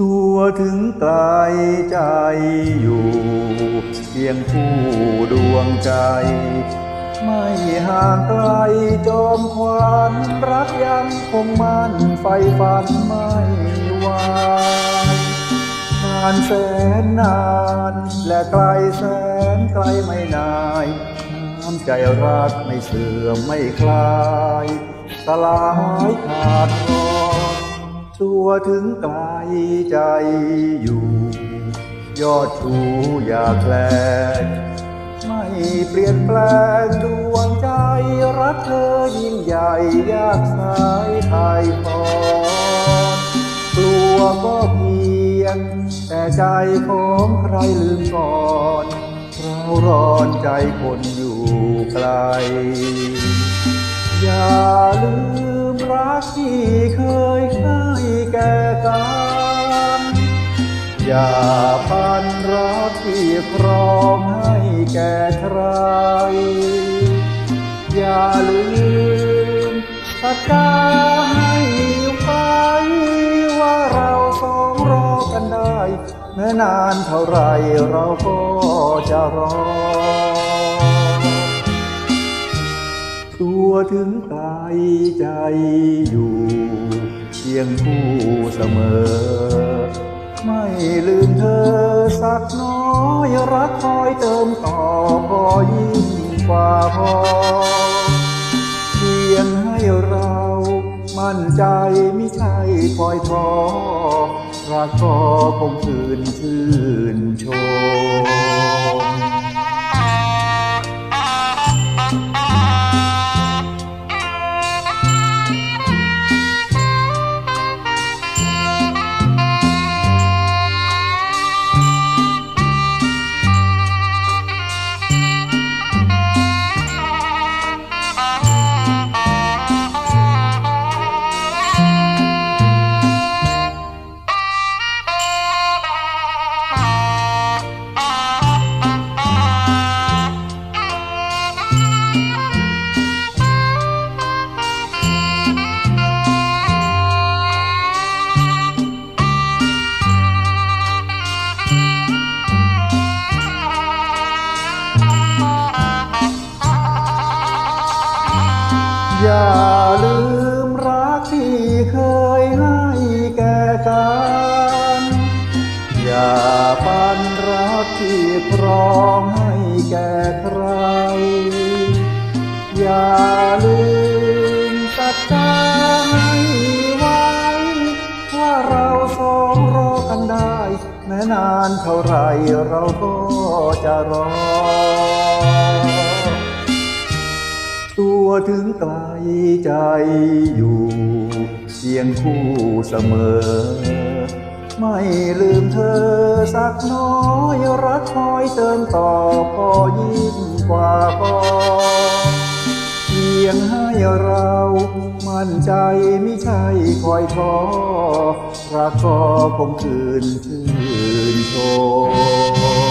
ตัวถึงไกลใจอยู่เพียงผู้ดวงใจ ไม่ห่างไกลจอมขวัญรักยังคงมันไฟฝันไม่วายนานแสนนานและไกลแสนไกลไม่นายน้ำใจรักไม่เสื่อมไม่คลายสลายขาดรอ ตัวถึงไกลใจอยู่ ยอดชูอยากแคลงไม่เปลี่ยนแปลงดวงใจรักเธอยิ่งใหญ่ยากสายไทยพอกลัวก็เพียง แต่ใจของใครลืมก่อนเราร้อนใจคนอยู่ไกล อย่าลืมรักที่เคยให้ ก่กันอย่าพันรักที่ครองให้แก่ใคร อย่าลืมสัจจาให้ไปว่าเราสองรอกันได้ แม้นานเท่าไรเราก็จะรอ ตัวถึงไกลใจอยู่ เพียงผู้เสมอ ไม่ลืมเธอสักน้อยรักคอยเติมต่อพอยิ่งกว่าพอเพียงให้เรามั่นใจไม่ใช่คอยท้อรักก็คงคืนชื่นชม อย่าลืมรักที่เคยให้แก่กัน อย่าปันรักที่ครองให้แก่ใคร อย่าลืมสัจจาให้ไว้ ว่าเราสองรอกันได้ แม้นานเท่าไรเราก็จะรอ ถึงไกลใจอยู่เพียงคู่เสมอ ไม่ลืมเธอสักน้อยรักคอยเติมต่อพอยิ่งกว่าพอเพียงให้เรามั่นใจไม่ใช่คอยท้อรักก็คงคืนชื่นชม